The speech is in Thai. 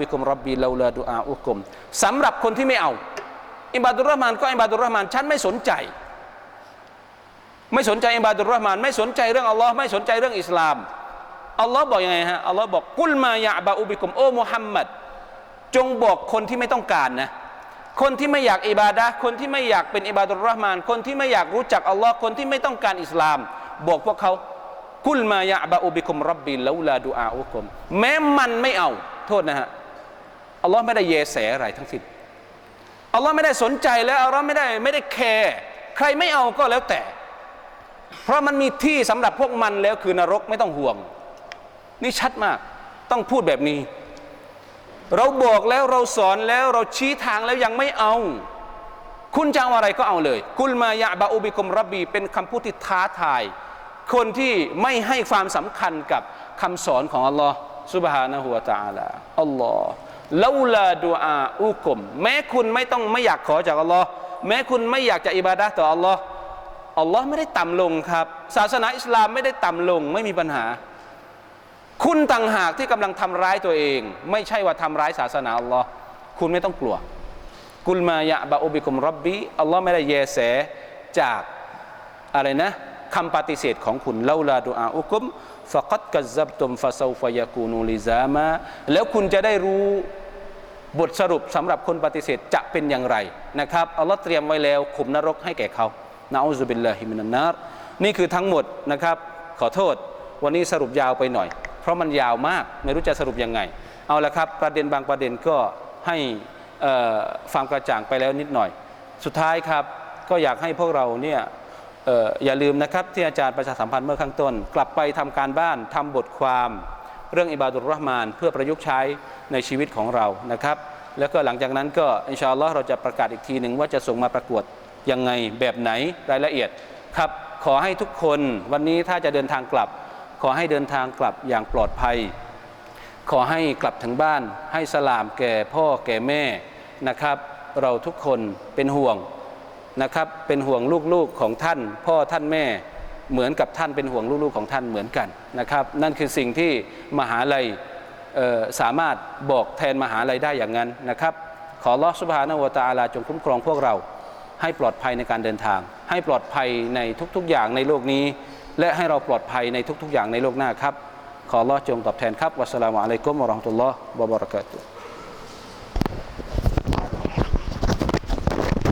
บิคุมรับบีลาลาดูอาอุกุมสำหรับคนที่ไม่เอา อิบาดุรห์มานก็อิบาดุรห์มานฉันไม่สนใจ ไม่สนใจอิบาดุรห์มานไม่สนใจเรื่องอัลลอฮ์ไม่สนใจเรื่องอิสลามอัลลอฮ์บอกยังไงฮะอัลลอฮ์บอกกุลมายะบาอุบิคุมโอ้มุฮัมมัดจงบอกคนที่ไม่ต้องการนะคนที่ไม่อยากอิบาดะคนที่ไม่อยากเป็นอิบาดุลรห์มาน คนที่ไม่อยากรู้จักอัลลอฮ์คนที่ไม่ต้องการอิสลาม บอกพวกเขากุลมายะบาอุบิคุมรับบีลาลาดูอาอุกุมแม้มันไม่เอา โทษนะฮะ อัลลอฮ์ไม่ได้เยแสอะไรทั้งสิ้นอัลลอฮ์ไม่ได้สนใจแล้วอัลลอฮ์ไม่ได้ไม่ได้แคร์ใครไม่เอาก็แล้วแต่ เพราะมันมีที่สำหรับพวกมันแล้วคือนรกไม่ต้องห่วง นี่ชัดมากต้องพูดแบบนี้ เราบอกแล้วเราสอนแล้วเราชี้ทางแล้วยังไม่เอา คุณจะเอาอะไรก็เอาเลย กุลมายะบาอุบิกุมรับบีเป็นคำพูดที่ท้าทาย คนที่ไม่ให้ความสำคัญกับคำสอนของอัลลอฮ์สุบฮานะฮูวะตาลาอัลลอฮ์ ลาลาดูอาอุกุม แม้คุณไม่ต้องไม่อยากขอจากอัลลอฮ์แม้คุณไม่อยากจะอิบาดะต่ออัลลอฮ์อัลลอฮ์ไม่ได้ต่ำลงครับ ศาสนาอิสลามไม่ได้ต่ำลงไม่มีปัญหา คุณต่างหากที่กำลังทำร้ายตัวเอง ไม่ใช่ว่าทำร้ายศาสนาอัลลอฮ์คุณไม่ต้องกลัว กุลมายะบาอุบิกุมรับบีอัลลอฮ์ไม่ได้แยแสจากอะไรนะคำปฏิเสธของคุณลาลาดูอาอุกุมฟะกัดกัซับตุมฟะซาฟยากูนูลิซามาแล้วคุณจะได้รู้ บทสรุปสำหรับคนปฏิเสธจะเป็นอย่างไรนะครับอัลลอฮ์เตรียมไว้แล้วขุมนรกให้แก่เขานะอูซุบิลลาฮิมินันนารนี่คือทั้งหมดนะครับ ขอโทษวันนี้สรุปยาวไปหน่อย เพราะมันยาวมากไม่รู้จะสรุปยังไง เอาละครับ ประเด็นบางประเด็นก็ให้เอ่อฟังกระจ่างไปแล้วนิดหน่อย สุดท้ายครับก็อยากให้พวกเราเนี่ยอย่าลืมนะครับที่อาจารย์ประชาสัมพันธ์เมื่อข้างต้น กลับไปทำการบ้านทำบทความ เรื่องอิบาดุลรห์มาน เพื่อประยุกต์ใช้ในชีวิตของเรานะครับ แล้วก็หลังจากนั้นก็อินชาอัลลอฮ์เราจะประกาศอีกทีหนึ่งว่าจะส่งมาประกวดยังไงแบบไหนรายละเอียดครับขอให้ทุกคนวันนี้ถ้าจะเดินทางกลับ ขอให้เดินทางกลับอย่างปลอดภัย ขอให้กลับถึงบ้าน ให้สลามแก่พ่อแก่แม่นะครับ เราทุกคนเป็นห่วงนะครับ เป็นห่วงลูกๆของท่าน พ่อท่านแม่ เหมือนกับท่านเป็นห่วงลูกๆของท่านเหมือนกันนะครับ นั่นคือสิ่งที่มหาลัยสามารถบอกแทนมหาลัยได้อย่างนั้นนะครับ ขอลอสุบฮานวตาลาจงคุ้มครองพวกเรา ให้ปลอดภัยในการเดินทาง ให้ปลอดภัยในทุกๆอย่างในโลกนี้ และให้เราปลอดภัยในทุกๆอย่างในโลกหน้าครับ ขอลอจงตอบแทนครับวัสสลามุอะลัยกุมวะราะห์มะตุลลอฮ์วะบะเราะกาตุฮ์